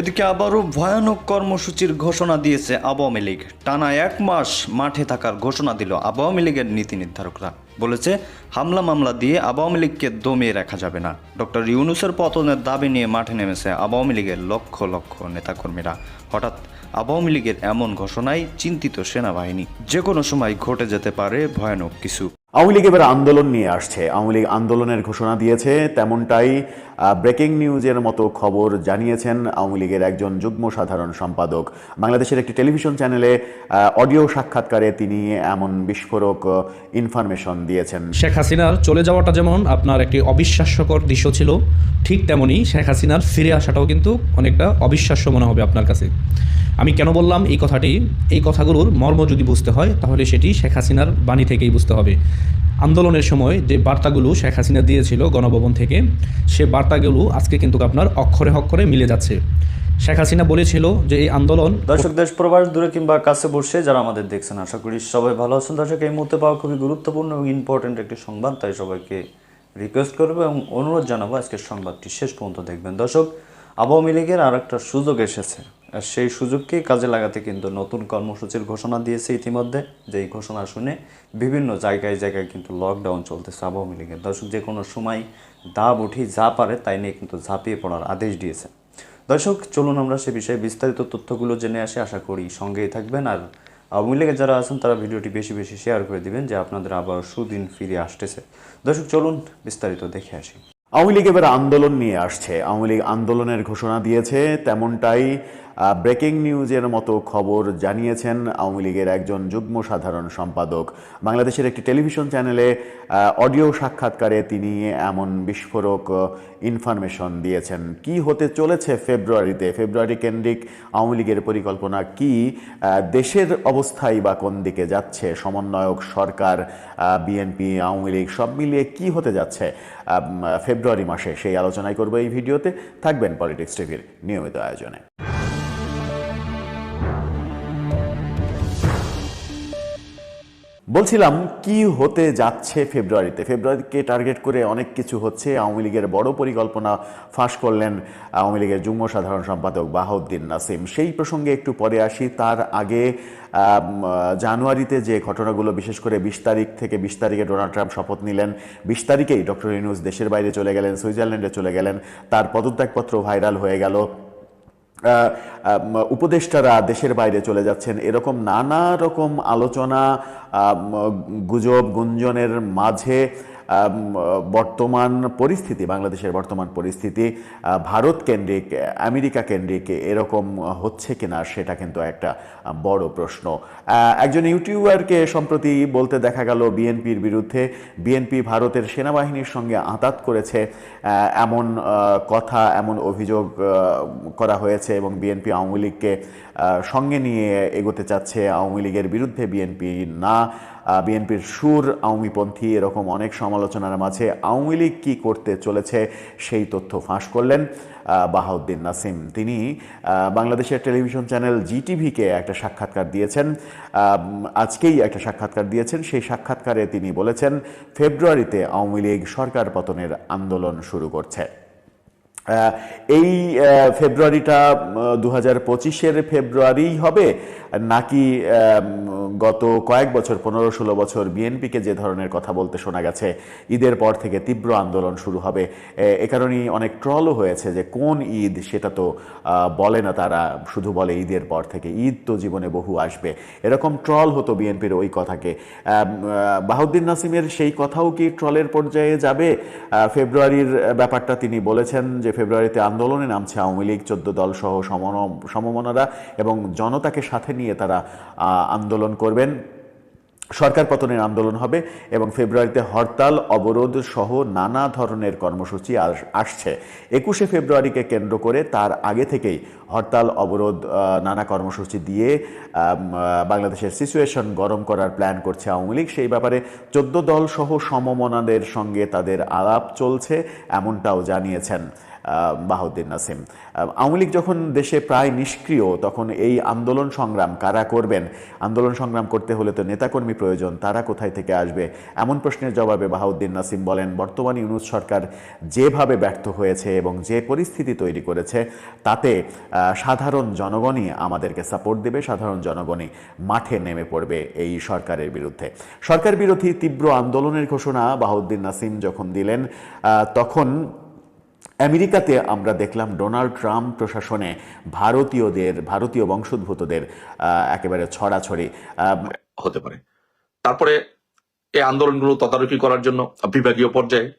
এদিকে আবারও ভয়ানক কর্মসূচির ঘোষণা দিয়েছে আওয়ামী লীগ। টানা এক মাস মাঠে থাকার ঘোষণা দিল আওয়ামী লীগের নীতি নির্ধারকরা। বলেছে হামলা মামলা দিয়ে আওয়ামী লীগকে দমিয়ে রাখা যাবে না। ডক্টর ইউনুসের পতনের দাবি নিয়ে মাঠে নেমেছে আওয়ামী লীগের লক্ষ লক্ষ নেতাকর্মীরা। হঠাৎ আওয়ামী লীগের এমন ঘোষণায় চিন্তিত সেনাবাহিনী। যে কোনো সময় ঘটে যেতে পারে ভয়ানক কিছু। আওয়ামী লীগ এবার আন্দোলন নিয়ে আসছে। আওয়ামী লীগ আন্দোলনের ঘোষণা দিয়েছে তেমনটাই ব্রেকিং নিউজের মতো খবর জানিয়েছেন আওয়ামী লীগের একজন যুগ্ম সাধারণ সম্পাদক। বাংলাদেশের একটি টেলিভিশন চ্যানেলে অডিও সাক্ষাৎকারে তিনি এমন বিস্ফোরক ইনফরমেশন দিয়েছেন। শেখ হাসিনার চলে যাওয়াটা যেমন আপনার একটি অবিশ্বাস্যকর দৃশ্য ছিল, ঠিক তেমনই শেখ হাসিনার ফিরে আসাটাও কিন্তু অনেকটা অবিশ্বাস্য মনে হবে আপনার কাছে। আমি কেন বললাম এই কথাটি? এই কথাগুলোর মর্ম যদি বুঝতে হয়, তাহলে সেটি শেখ হাসিনার বাণী থেকেই বুঝতে হবে। আন্দোলনের সময় যে বার্তাগুলো শেখ হাসিনা দিয়েছিল গণভবন থেকে, সে বার্তাগুলো আজকে কিন্তু আপনার অক্ষরে অক্ষরে মিলে যাচ্ছে। শেখ হাসিনা বলেছিল যে এই আন্দোলন দর্শক দেশ প্রবাস দূরে কিংবা কাছে বসে যারা আমাদের দেখছেন, আশা করি সবাই ভালো আছেন। দর্শক, এই মুহূর্তে পাওয়া খুবই গুরুত্বপূর্ণ এবং ইম্পর্টেন্ট একটি সংবাদ, তাই সবাইকে রিকোয়েস্ট করব এবং অনুরোধ জানাব আজকের সংবাদটি শেষ পর্যন্ত দেখবেন। দর্শক, আওয়ামী লীগের আর একটা সুযোগ এসেছে। আর সেই সুযোগকে কাজে লাগাতে কিন্তু নতুন কর্মসূচির ঘোষণা দিয়েছে ইতিমধ্যে। যেই ঘোষণা শুনে বিভিন্ন জায়গায় জায়গায় কিন্তু লকডাউন চলতেছে আওয়ামী লীগের। দর্শক যে কোনো সময় দাব উঠি যা পারে তাই নিয়ে কিন্তু ঝাঁপিয়ে পড়ার আদেশ দিয়েছে। দর্শক, চলুন আমরা সে বিষয়ে বিস্তারিত তথ্যগুলো জেনে আসি, আশা করি সঙ্গেই থাকবেন। আর আওয়ামী লীগের যারা আছেন, তারা ভিডিওটি বেশি বেশি শেয়ার করে দিবেন, যে আপনাদের আবার সুদিন ফিরে আসতেছে। দর্শক, চলুন বিস্তারিত দেখে আসি। আওয়ামী লীগ এবার আন্দোলন নিয়ে আসছে। আওয়ামী লীগ আন্দোলনের ঘোষণা দিয়েছে, তেমনটাই ব্রেকিং নিউজের মতো খবর জানিয়েছেন আওয়ামী লীগের একজন যুগ্ম সাধারণ সম্পাদক। বাংলাদেশের একটি টেলিভিশন চ্যানেলে অডিও সাক্ষাৎকারে তিনি এমন বিস্ফোরক ইনফরমেশন দিয়েছেন। কি হতে চলেছে ফেব্রুয়ারিতে? ফেব্রুয়ারি কেন্দ্রিক আওয়ামী লীগের পরিকল্পনা কি? দেশের অবস্থাই বা কোন দিকে যাচ্ছে? সমন্বয়ক, সরকার বিএনপি, আওয়ামী লীগ, সব মিলিয়ে কি হতে যাচ্ছে? ফেব্রুয়ারি মাসে সেই আলোচনাই করব এই ভিডিওতে। থাকবেন পলিটিক্স টিভির নিয়মিত আয়োজনে। বলছিলাম কি হতে যাচ্ছে ফেব্রুয়ারিতে? ফেব্রুয়ারিকে টার্গেট করে অনেক কিছু হচ্ছে। আওয়ামী লীগের বড় পরিকল্পনা ফাঁস করলেন আওয়ামী লীগের যুগ্ম সাধারণ সম্পাদক বাহাউদ্দিন নাসিম। সেই প্রসঙ্গে একটু পরে আসি। তার আগে জানুয়ারিতে যে ঘটনাগুলো, বিশেষ করে বিশ তারিখ থেকে বিশ তারিখে ডোনাল্ড ট্রাম্প শপথ নিলেন, বিশ তারিখেই ডক্টর ইউনুস দেশের বাইরে চলে গেলেন, সুইজারল্যান্ডে চলে গেলেন। তার পদত্যাগপত্র ভাইরাল হয়ে গেল। উপদেষ্টারা দেশের বাইরে চলে যাচ্ছেন। এরকম নানা রকম আলোচনা গুজব গুঞ্জনের মাঝে বর্তমান পরিস্থিতি, বাংলাদেশের বর্তমান পরিস্থিতি ভারত কেন্দ্রিক, আমেরিকা কেন্দ্রিক এরকম হচ্ছে কিনা সেটা কিন্তু একটা বড় প্রশ্ন। একজন ইউটিউবারকে সম্প্রতি বলতে দেখা গেল বিএনপির বিরুদ্ধে, বিএনপি ভারতের সেনাবাহিনীর সঙ্গে আঁতাত করেছে এমন কথা, এমন অভিযোগ করা হয়েছে এবং বিএনপি আওয়ামী লীগকে সঙ্গে নিয়ে এগোতে চাচ্ছে, আওয়ামী লীগের বিরুদ্ধে বিএনপি না। বিএনপির সুর আওয়ামীপন্থী, এরকম অনেক সমালোচনার মাঝে আওয়ামী লীগ কী করতে চলেছে সেই তথ্য ফাঁস করলেন বাহাউদ্দিন নাসিম। তিনি বাংলাদেশের টেলিভিশন চ্যানেল জিটিভিকে একটা সাক্ষাৎকার দিয়েছেন আজকেই একটা সাক্ষাৎকার দিয়েছেন। সেই সাক্ষাৎকারে তিনি বলেছেন, ফেব্রুয়ারিতে আওয়ামী লীগ সরকার পতনের আন্দোলন শুরু করছে। এই ফেব্রুয়ারিটা দু হাজার পঁচিশের ফেব্রুয়ারিই হবে নাকি গত কয়েক বছর, পনেরো ষোলো বছর বিএনপিকে যে ধরনের কথা বলতে শোনা গেছে, ঈদের পর থেকে তীব্র আন্দোলন শুরু হবে। এ- কারণেই অনেক ট্রলও হয়েছে যে কোন ঈদ সেটা তো বলে না তারা, শুধু বলে ঈদের পর থেকে। ঈদ তো জীবনে বহু আসবে। এরকম ট্রল হতো বিএনপির ওই কথাকে। বাহাউদ্দিন নাসিমের সেই কথাও কি ট্রলের পর্যায়ে যাবে? ফেব্রুয়ারির ব্যাপারটা তিনি বলেছেন যে ফেব্রুয়ারিতে আন্দোলনে নামছে আওয়ামী লীগ, চোদ্দ দল সহ সমমনারা এবং জনতাকে সাথে নিয়ে তারা আন্দোলন করবেন। সরকার পতনের আন্দোলন হবে এবং ফেব্রুয়ারিতে হরতাল, অবরোধ সহ নানা ধরনের কর্মসূচি আসছে। একুশে ফেব্রুয়ারিকে কেন্দ্র করে তার আগে থেকেই হরতাল, অবরোধ নানা কর্মসূচি দিয়ে বাংলাদেশের সিচুয়েশন গরম করার প্ল্যান করছে আওয়ামী লীগ। সেই ব্যাপারে চোদ্দ দল সহ সমমনাদের সঙ্গে তাদের আলাপ চলছে, এমনটাও জানিয়েছেন বাহাউদ্দিন নাসিম। আওয়ামী লীগ যখন দেশে প্রায় নিষ্ক্রিয়, তখন এই আন্দোলন সংগ্রাম কারা করবেন? আন্দোলন সংগ্রাম করতে হলে তো নেতাকর্মী প্রয়োজন, তারা কোথায় থেকে আসবে? এমন প্রশ্নের জবাবে বাহাউদ্দিন নাসিম বলেন, বর্তমান ইউনুস সরকার যেভাবে ব্যর্থ হয়েছে এবং যে পরিস্থিতি তৈরি করেছে, তাতে সাধারণ জনগণই আমাদেরকে সাপোর্ট দেবে, সাধারণ জনগণই মাঠে নেমে পড়বে এই সরকারের বিরুদ্ধে। সরকার বিরোধী তীব্র আন্দোলনের ঘোষণা বাহাউদ্দিন নাসিম যখন দিলেন তখন আমেরিকাতে আমরা দেখলাম ডোনাল্ড ট্রাম্প প্রশাসনে ভারতীয়দের, ভারতীয় বংশোদ্ভূতদের একেবারে ছড়াছড়ি। হতে পারে। তারপরে এই আন্দোলনগুলো তদারকি করার জন্য বিভাগীয় পর্যায়ে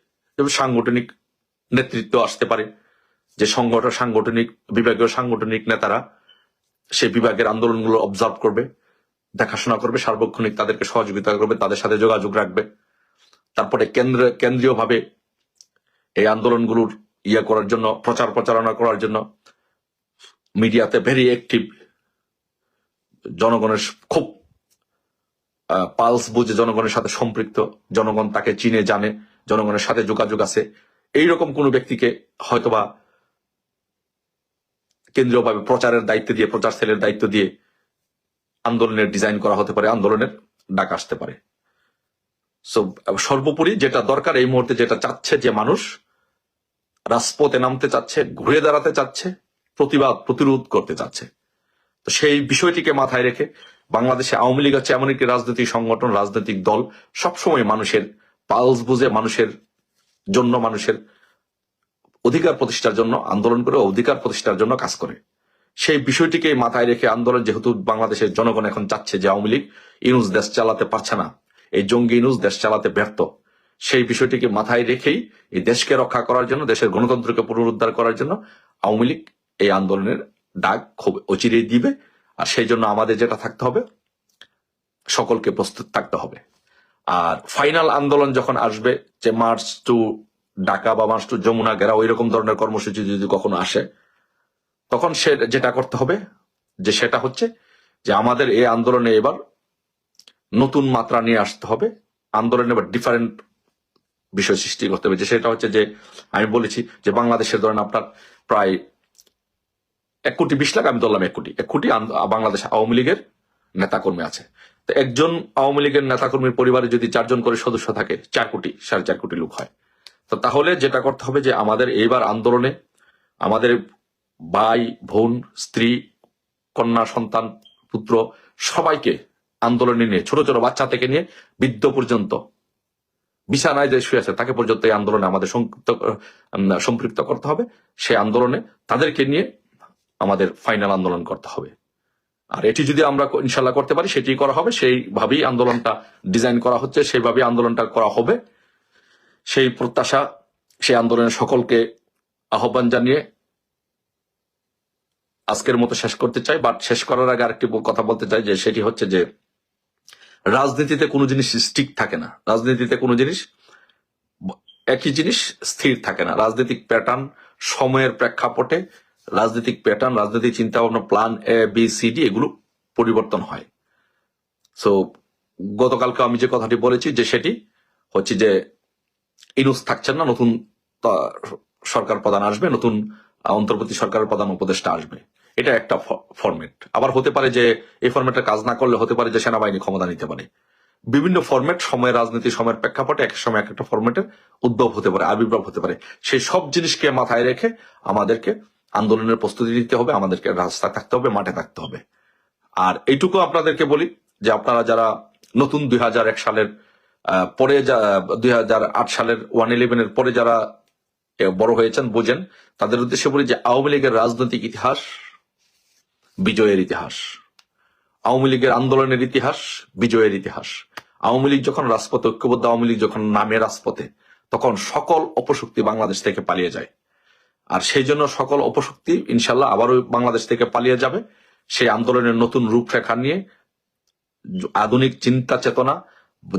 সাংগঠনিক নেতৃত্ব আসতে পারে। যে সংগঠন সাংগঠনিক, বিভাগীয় সাংগঠনিক নেতারা সেই বিভাগের আন্দোলনগুলো অবজার্ভ করবে, দেখাশোনা করবে, সার্বক্ষণিক তাদেরকে সহযোগিতা করবে, তাদের সাথে যোগাযোগ রাখবে। তারপরে কেন্দ্র, কেন্দ্রীয়ভাবে এই আন্দোলনগুলোর ইয়ে করার জন্য, প্রচার প্রচারণা করার জন্য মিডিয়াতে ভেরি অ্যাক্টিভ জনগণের খুব পালস বুঝে জনগণের সাথে সম্পৃক্ত, জনগণ তাকে চিনে, জানে, জনগণের সাথে যোগাযোগ আছে। এইরকম কোন ব্যক্তিকে হয়তোবা কেন্দ্রীয়ভাবে প্রচারের দায়িত্ব দিয়ে, প্রচার সেলের দায়িত্ব দিয়ে আন্দোলনের ডিজাইন করা হতে পারে, আন্দোলনের ডাক আসতে পারে। সো সর্বোপরি যেটা দরকার এই মুহূর্তে যেটা চাচ্ছে যে মানুষ রাজপথে নামতে চাচ্ছে, ঘুরে দাঁড়াতে চাচ্ছে, প্রতিবাদ, প্রতিরোধ করতে চাচ্ছে। তো সেই বিষয়টিকে মাথায় রেখে বাংলাদেশে আওয়ামী লীগ হচ্ছে এমন একটি রাজনৈতিক সংগঠন, রাজনৈতিক দল। সবসময় মানুষের পালস বুঝে মানুষের জন্য, মানুষের অধিকার প্রতিষ্ঠার জন্য আন্দোলন করে, অধিকার প্রতিষ্ঠার জন্য কাজ করে। সেই বিষয়টিকে মাথায় রেখে আন্দোলন যেহেতু বাংলাদেশের জনগণ এখন চাচ্ছে যে আওয়ামী লীগ ইনুস দেশ চালাতে পারছে না, এই জঙ্গি ইনুস দেশ চালাতে ব্যর্থ। সেই বিষয়টিকে মাথায় রেখেই এই দেশকে রক্ষা করার জন্য, দেশের গণতন্ত্রকে পুনরুদ্ধার করার জন্য আওয়ামী লীগ এই আন্দোলনের ডাক খুব অচিরেই দিবে। আর সেই জন্য আমাদের যেটা থাকতে হবে, সকলকে প্রস্তুত থাকতে হবে। আর ফাইনাল আন্দোলন যখন আসবে, যে মার্চ টু ঢাকা বা মার্চ টু যমুনা, গেরা ওই রকম ধরনের কর্মসূচি যদি কখনো আসে, তখন সে যেটা করতে হবে, যে সেটা হচ্ছে যে আমাদের এই আন্দোলনে এবার নতুন মাত্রা নিয়ে আসতে হবে। আন্দোলনে এবার ডিফারেন্ট বিষয় সৃষ্টি করতে হবে, যে সেটা হচ্ছে যে আমি বলেছি যে বাংলাদেশের ধরেন আপনার প্রায় এক কোটি, বিশ লাখ আমি ধরলাম এক কোটি। এক কোটি বাংলাদেশ আওয়ামী লীগের নেতাকর্মী আছে। তো একজন আওয়ামী লীগের নেতাকর্মীর পরিবারে যদি চারজন করে সদস্য থাকে, চার কোটি, সাড়ে চার কোটি লোক হয়। তো তাহলে যেটা করতে হবে যে আমাদের এইবার আন্দোলনে আমাদের ভাই, বোন, স্ত্রী, কন্যা, সন্তান, পুত্র সবাইকে আন্দোলনে নিয়ে, ছোট ছোট বাচ্চা থেকে নিয়ে বৃদ্ধ পর্যন্ত বিছানায় যে শুয়ে আছে, তাকে পর্যন্ত এই আন্দোলনে আমাদের সম্পৃক্ত করতে হবে। সেই আন্দোলনে তাদেরকে নিয়ে আমাদের ফাইনাল আন্দোলন করতে হবে। আর এটি যদি আমরা ইনশাল্লাহ করতে পারি সেটি করা হবে। সেইভাবেই আন্দোলনটা ডিজাইন করা হচ্ছে, সেইভাবেই আন্দোলনটা করা হবে। সেই প্রত্যাশা, সেই আন্দোলনের সকলকে আহ্বান জানিয়ে আজকের মতো শেষ করতে চাই। বাট শেষ করার আগে আরেকটি কথা বলতে চাই, যে সেটি হচ্ছে যে রাজনীতিতে কোনো জিনিস স্টিক থাকে না। রাজনীতিতে কোনো জিনিস, একই জিনিস স্থির থাকে না। রাজনৈতিক প্যাটার্ন সময়ের প্রেক্ষাপটে রাজনৈতিক প্যাটার্ন রাজনৈতিক চিন্তা ভাবনা plan A B C D এগুলো পরিবর্তন হয়। সো গতকালকে আমি যে কথাটি বলেছি যে সেটি হচ্ছে যে ইনুস থাকছেন না, নতুন সরকার প্রধান আসবে, নতুন অন্তর্বর্তী সরকারের প্রধান উপদেষ্টা আসবে। এটা একটা ফরম্যাট আবার হতে পারে যে এই ফরম্যাটে কাজ না করলে হতে পারে যে সেনাবাহিনী ক্ষমতা নিতে পারে। বিভিন্ন ফরম্যাট সময়ের রাজনীতি, সময়ের প্রেক্ষাপটে এক সময় এক একটা ফরম্যাটের উদ্ভব হতে পারে, আবির্ভাব হতে পারে। সেই সব জিনিসকে মাথায় রেখে আমাদেরকে আন্দোলনের প্রস্তুতি নিতে হবে, আমাদেরকে রাস্তায় থাকতে হবে, মাঠে থাকতে হবে। আর এইটুকু আপনাদেরকে বলি যে আপনারা যারা নতুন দুই হাজার এক সালের পরে দুই হাজার আট সালের ওয়ান ইলেভেনের পরে যারা বড় হয়েছেন, বোঝেন, তাদের উদ্দেশ্যে বলি যে আওয়ামী লীগের রাজনৈতিক ইতিহাস বিজয়ের ইতিহাস। আওয়ামী লীগের আন্দোলনের ইতিহাস, বিজয়ের ইতিহাস। আওয়ামী লীগ যখন রাজপথে ঐক্যবদ্ধ, আওয়ামী লীগ যখন নামে রাজপথে, তখন সকল অপশক্তি বাংলাদেশ থেকে পালিয়ে যায়। আর সেই জন্য সকল অপশক্তি ইনশাল্লাহ আবারও বাংলাদেশ থেকে পালিয়ে যাবে। সেই আন্দোলনের নতুন রূপরেখা নিয়ে, আধুনিক চিন্তা চেতনা,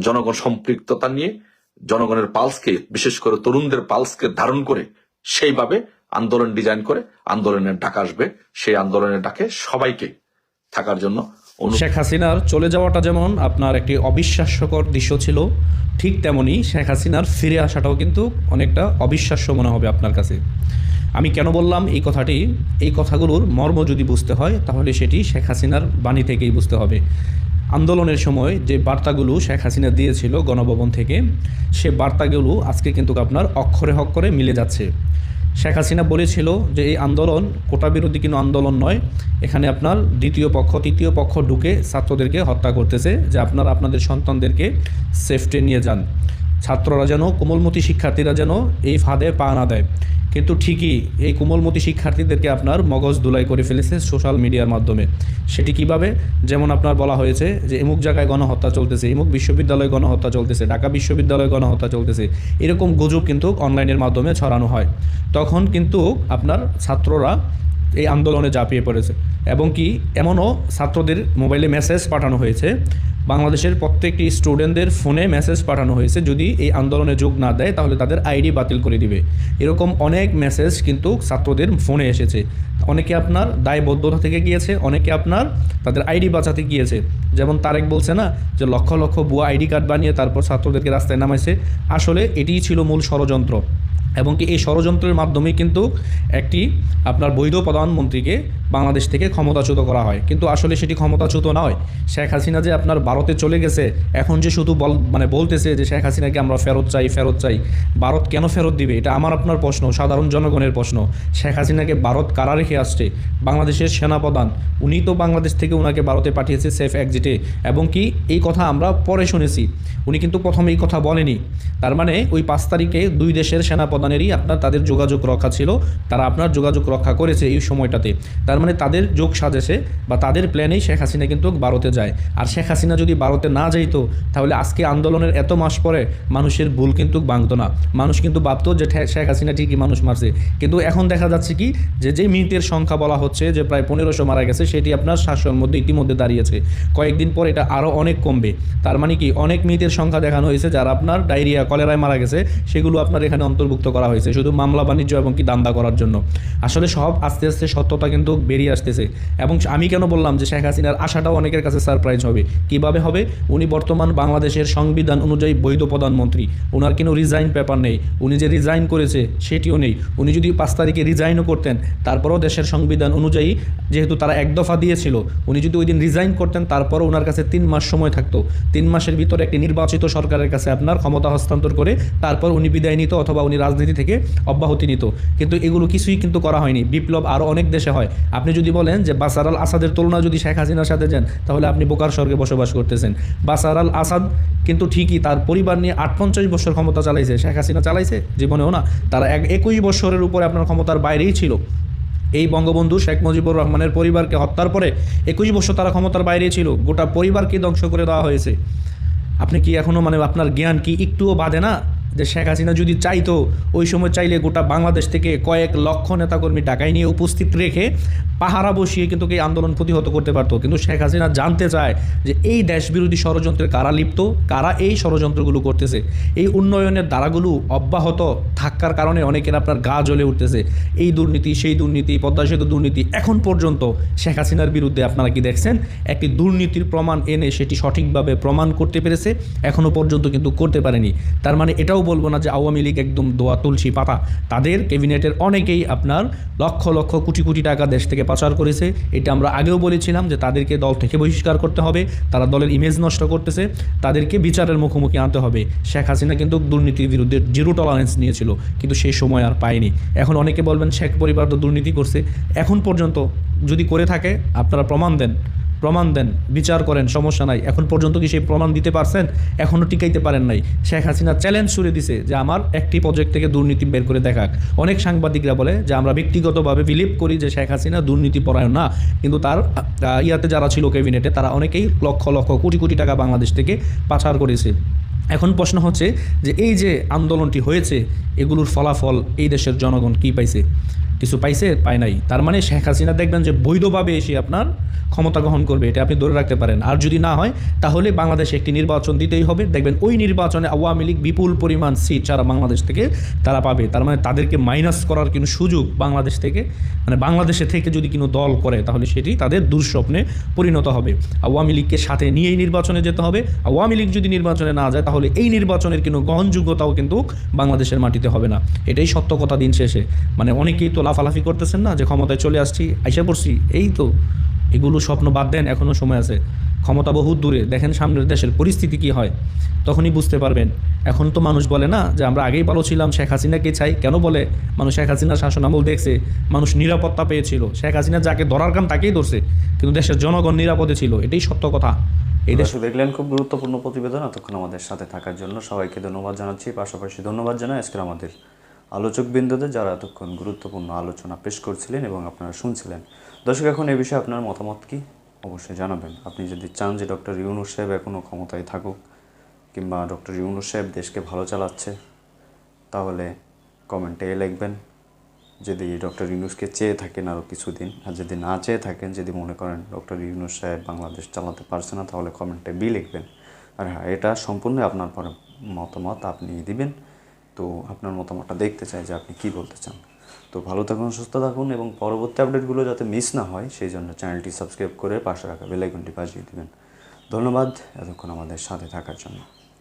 জনগণ সম্পৃক্ততা নিয়ে, জনগণের পালসকে, বিশেষ করে তরুণদের পালসকে ধারণ করে, সেইভাবে আন্দোলন ডিজাইন করে আন্দোলনের ডাক আসবে। সেই আন্দোলনের ডাকে সবাইকে থাকার জন্য শেখ হাসিনার চলে যাওয়াটা যেমন আপনার একটি অবিশ্বাস্যকর দৃশ্য ছিল, ঠিক তেমনি শেখ হাসিনার ফিরে আসাটাও কিন্তু অনেকটা অবিশ্বাস্য মনে হবে আপনার কাছে। আমি কেন বললাম এই কথাটি? এই কথাগুলোর মর্ম যদি বুঝতে হয়, তাহলে সেটি শেখ হাসিনার বাণী থেকেই বুঝতে হবে। আন্দোলনের সময় যে বার্তাগুলো শেখ হাসিনা দিয়েছিল গণভবন থেকে, সে বার্তাগুলো আজকে কিন্তু আপনার অক্ষরে অক্ষরে মিলে যাচ্ছে। শেখ হাসিনা বলেছিল যে এই আন্দোলন কোটা বিরোধী কোনো আন্দোলন নয়। এখানে আপনার দ্বিতীয় পক্ষ, তৃতীয় পক্ষ ঢুকে ছাত্রদেরকে হত্যা করতেছে যে আপনারা আপনাদের সন্তানদেরকে সেফটে নিয়ে যান। ছাত্ররা যেন, কোমলমতি শিক্ষার্থীরা যেন এই ফাঁদে পা না দেয়। কিন্তু ঠিকই এই কোমলমতি শিক্ষার্থীদেরকে আপনার মগজ ধুলাই করে ফেলেছে সোশ্যাল মিডিয়ার মাধ্যমে। সেটি কীভাবে? যেমন আপনার বলা হয়েছে যে, এমুক জায়গায় গণহত্যা চলতেছে, এমুক বিশ্ববিদ্যালয়ে গণহত্যা চলতেছে, ঢাকা বিশ্ববিদ্যালয়ে গণহত্যা চলতেছে, এরকম গুজব কিন্তু অনলাইনের মাধ্যমে ছড়ানো হয়। তখন কিন্তু আপনার ছাত্ররা এই আন্দোলনে ঝাঁপিয়ে পড়েছে। এবং কি এমনও ছাত্রদের মোবাইলে মেসেজ পাঠানো হয়েছে। বাংলাদেশের প্রত্যেকটি স্টুডেন্টদের ফোনে মেসেজ পাঠানো হয়েছে। যদি এই আন্দোলনে যোগ না দেয়, তাহলে তাদের আইডি বাতিল করে দিবে। এরকম অনেক মেসেজ কিন্তু ছাত্রদের ফোনে এসেছে। অনেকে আপনার দায়বদ্ধতা থেকে গিয়েছে, অনেকে আপনার তাদের আইডি বাঁচাতে গিয়েছে। যেমন তারেক বলছে না যে, লক্ষ লক্ষ ভুয়া আইডি কার্ড বানিয়ে তারপর ছাত্রদেরকে রাস্তায় নামাইছে। আসলে এটিই ছিল মূল ষড়যন্ত্র। এবং কি এই ষড়যন্ত্রের মাধ্যমে কিন্তু একটি আপনার বৈধ প্রধানমন্ত্রীকে বাংলাদেশ থেকে ক্ষমতাচ্যুত করা হয়। কিন্তু আসলে সেটি ক্ষমতাচ্যুত নয়। শেখ হাসিনা যে আপনার ভারতে চলে গেছে, এখন যে শুধু বল মানে বলতেছে যে শেখ হাসিনাকে আমরা ফেরত চাই ফেরত চাই, ভারত কেন ফেরত দিবে? এটা আমার আপনার প্রশ্ন, সাধারণ জনগণের প্রশ্ন। শেখ হাসিনাকে ভারত কারা রেখে আসছে? বাংলাদেশের সেনাপ্রধান, উনি তো বাংলাদেশ থেকে ওনাকে ভারতে পাঠিয়েছে সেফ এক্সিটে। এবং কি এই কথা আমরা পরে শুনেছি। উনি কিন্তু প্রথমে এই কথা বলেনি। তার মানে ওই পাঁচ তারিখে দুই দেশের সেনাপ্রধানেরই আপনার তাদের যোগাযোগ রক্ষা ছিল, তারা আপনার যোগাযোগ রক্ষা করেছে এই সময়টাতে। তার মানে তাদের যোগ সাজেছে বা তাদের প্ল্যানেই শেখ হাসিনা কিন্তু ভারতে যায়। আর শেখ হাসিনা যদি ভারতে না যাইতো, তাহলে আজকে আন্দোলনের এত মাস পরে মানুষের ভুল কিন্তু ভাঙতো না। মানুষ কিন্তু ভাবতো যে শেখ হাসিনা ঠিকই মানুষ মারছে। কিন্তু এখন দেখা যাচ্ছে কি, যে যে মৃতের সংখ্যা বলা হচ্ছে, যে প্রায় পনেরোশো মারা গেছে, সেটি আপনার সাতশোর মধ্যে ইতিমধ্যে দাঁড়িয়েছে। কয়েকদিন পর এটা আরও অনেক কমবে। তার মানে কি, অনেক মৃতের সংখ্যা দেখানো হয়েছে যারা আপনার ডায়রিয়া, কলেরায় মারা গেছে, সেগুলো আপনার এখানে অন্তর্ভুক্ত করা হয়েছে, শুধু মামলা বাণিজ্য এবং কি দান্দা করার জন্য। আসলে সব আস্তে আস্তে সত্যতা কিন্তু বেরিয়ে আসতেছে। এবং আমি কেন বললাম যে শেখ হাসিনার আশাটাও অনেকের কাছে সারপ্রাইজ হবে? কীভাবে হবে? উনি বর্তমান বাংলাদেশের সংবিধান অনুযায়ী বৈধ প্রধানমন্ত্রী। ওনার কোনো রিজাইন পেপার নেই। উনি যে রিজাইন করেছে, সেটিও নেই। উনি যদি পাঁচ তারিখে রিজাইনও করতেন, তারপরও দেশের সংবিধান অনুযায়ী যেহেতু তারা এক দফা দিয়েছিল, উনি যদি ওই দিন রিজাইন করতেন, তারপরও ওনার কাছে তিন মাস সময় থাকতো। তিন মাসের ভিতরে একটি নির্বাচিত সরকারের কাছে আপনার ক্ষমতা হস্তান্তর করে, তারপর উনি বিদায় নিত অথবা উনি রাজনীতি থেকে অব্যাহতি নিত। কিন্তু এগুলো কিছুই কিন্তু করা হয়নি। বিপ্লব আরও অনেক দেশে হয়। আপনি যদি বলেন যে বাসার আল আসাদের তুলনা যদি শেখ হাসিনার সাথে যান, তাহলে আপনি বোকার স্বর্গে বসবাস করতেছেন। বাসার আল আসাদ কিন্তু ঠিকই তার পরিবার নিয়ে আট পঞ্চাশ বছর ক্ষমতা চালাইছে। শেখ হাসিনা চালাইছে? জীবনেও না। তারা এক একুশ বছরের উপরে আপনার ক্ষমতার বাইরেই ছিল। এই বঙ্গবন্ধু শেখ মুজিবুর রহমানের পরিবারকে হত্যার পরে একুশ বছর তারা ক্ষমতার বাইরে ছিল। গোটা পরিবারকে ধ্বংস করে দেওয়া হয়েছে। আপনি কি এখনও মানে আপনার জ্ঞান কি একটুও বাঁধে না? যে শেখ হাসিনা যদি চাইতো, ওই সময় চাইলে গোটা বাংলাদেশ থেকে কয়েক লক্ষ নেতাকর্মী ঢাকায় নিয়ে উপস্থিত রেখে পাহারা বসিয়ে কিন্তু এই আন্দোলন প্রতিহত করতে পারতো। কিন্তু শেখ হাসিনা জানতে চায় যে এই দেশ বিরোধী ষড়যন্ত্রে কারা লিপ্ত, কারা এই ষড়যন্ত্রগুলো করতেছে। এই উন্নয়নের ধারাগুলো অব্যাহত থাকার কারণে অনেকের আপনার গা জ্বলে উঠতেছে। এই দুর্নীতি, সেই দুর্নীতি পদ্মা সেতু দুর্নীতি এখন পর্যন্ত শেখ হাসিনার বিরুদ্ধে আপনারা কি দেখছেন? একটি দুর্নীতির প্রমাণ এনে সেটি সঠিকভাবে প্রমাণ করতে পেরেছে এখনও পর্যন্ত কিন্তু করতে পারেনি। তার মানে এটাও বলব না যে আওয়ামী লীগ একদম দোয়া তুলসী পাতা। তাদের ক্যাবিনেটের অনেকেই আপনার লক্ষ লক্ষ কোটি কোটি টাকা দেশ থেকে পাচার করেছে। এটা আমরা আগেও বলেছিলাম যে তাদেরকে দল থেকে বহিষ্কার করতে হবে। তারা দলের ইমেজ নষ্ট করতেছে। তাদেরকে বিচারের মুখোমুখি আনতে হবে। শেখ হাসিনা কিন্তু দুর্নীতির বিরুদ্ধে জিরো টলারেন্স নিয়েছিল। কিন্তু সেই সময় আর পায়নি। এখন অনেকে বলবেন, শেখ পরিবার তো দুর্নীতি করছে। এখন পর্যন্ত যদি করে থাকে, আপনারা প্রমাণ দেন। প্রমাণ দেন, বিচার করেন, সমস্যা নাই। এখন পর্যন্ত কি সেই প্রমাণ দিতে পারছেন? এখনও টিকাইতে পারেন নাই। শেখ হাসিনা চ্যালেঞ্জ ছুড়ে দিছে যে আমার একটি প্রজেক্ট থেকে দুর্নীতি বের করে দেখাক। অনেক সাংবাদিকরা বলে যে আমরা ব্যক্তিগতভাবে বিলিভ করি যে শেখ হাসিনা দুর্নীতি পরায়ণ না। কিন্তু তার ইয়াতে যারা ছিল ক্যাবিনেটে তারা অনেকেই লক্ষ লক্ষ কোটি কোটি টাকা বাংলাদেশ থেকে পাচার করেছে। এখন প্রশ্ন হচ্ছে যে এই যে আন্দোলনটি হয়েছে, এগুলোর ফলাফল এই দেশের জনগণ কী পাইছে? কিছু পাইছে পায় নাই। তার মানে শেখ হাসিনা দেখবেন যে বৈধভাবে এসে আপনার ক্ষমতা গ্রহণ করবে, এটা আপনি ধরে রাখতে পারেন। আর যদি না হয়, তাহলে বাংলাদেশে একটি নির্বাচন দিতেই হবে। দেখবেন ওই নির্বাচনে আওয়ামী লীগ বিপুল পরিমাণ সিট সারা বাংলাদেশ থেকে, তারা পাবে। তার মানে তাদেরকে মাইনাস করার কোনো সুযোগ বাংলাদেশ থেকে। মানে বাংলাদেশে থেকে যদি কোনো দল করে, তাহলে সেটি তাদের দুঃস্বপ্নে পরিণত হবে। আওয়ামী লীগকে সাথে নিয়েই নির্বাচনে যেতে হবে। আওয়ামী লীগ যদি নির্বাচনে না যায়, তাহলে এই নির্বাচনের কোনো গ্রহণযোগ্যতাও কিন্তু বাংলাদেশের মাটিতে হবে না। এটাই সত্য কথা দিন শেষে। মানে অনেকেই তো লাফালাফি করতেছেন না যে ক্ষমতায় চলে আসছি আইসা পড়ছি। এই তো এগুলো স্বপ্ন বাদ দেন এখনও সময় আছে। ক্ষমতা বহু দূরে দেখেন সামনের দেশের পরিস্থিতি কি হয়। তখনই বুঝতে পারবেন। এখন তো মানুষ বলে না যে আমরা আগেই ভালো ছিলাম শেখ হাসিনাকে চাই? কেন বলে? মানুষ শেখ হাসিনার শাসন আমল দেখছে মানুষ নিরাপত্তা পেয়েছিল। শেখ হাসিনা যাকে ধরার কাম তাকেই ধরছে কিন্তু দেশের জনগণ নিরাপদে ছিল এটাই সত্য কথা। এই দেশ দেখলেন খুব গুরুত্বপূর্ণ প্রতিবেদন এতক্ষণ আমাদের সাথে থাকার জন্য। সবাইকে ধন্যবাদ জানাচ্ছি। পাশাপাশি ধন্যবাদ জানাই আজকের আমাদের আলোচক বিন্দুদের যারা এতক্ষণ গুরুত্বপূর্ণ আলোচনা পেশ করছিলেন এবং আপনারা শুনছিলেন। দর্শক, এখন এই বিষয়ে আপনার মতামত কি? অবশ্যই জানাবেন। আপনি যদি চান যে ডক্টর ইউনুস সাহেব এখনও ক্ষমতায় থাকুক কিংবা ডক্টর ইউনুস সাহেব দেশকে ভালো চালাচ্ছে, তাহলে কমেন্টে লিখবেন। যদি ডক্টর ইউনুসকে চেয়ে থাকেন আরও কিছুদিন, আর যদি না চেয়ে থাকেন, যদি মনে করেন ডক্টর ইউনুস সাহেব বাংলাদেশ চালাতে পারছে না, তাহলে কমেন্টে বি লিখবেন। আর হ্যাঁ এটা সম্পূর্ণ আপনার পরে মতামত, আপনি দিবেন। তো আপনার মতামতটা দেখতে চাই যে আপনি কি বলতে চান। তো ভালো থাকুন, সুস্থ থাকুন এবং পরবর্তী আপডেটগুলো যাতে মিস না হয়, সেই জন্য চ্যানেলটি সাবস্ক্রাইব করে পাশে রাখা বেলাইকনটি বাজিয়ে দেবেন। ধন্যবাদ এতক্ষণ আমাদের সাথে থাকার জন্য।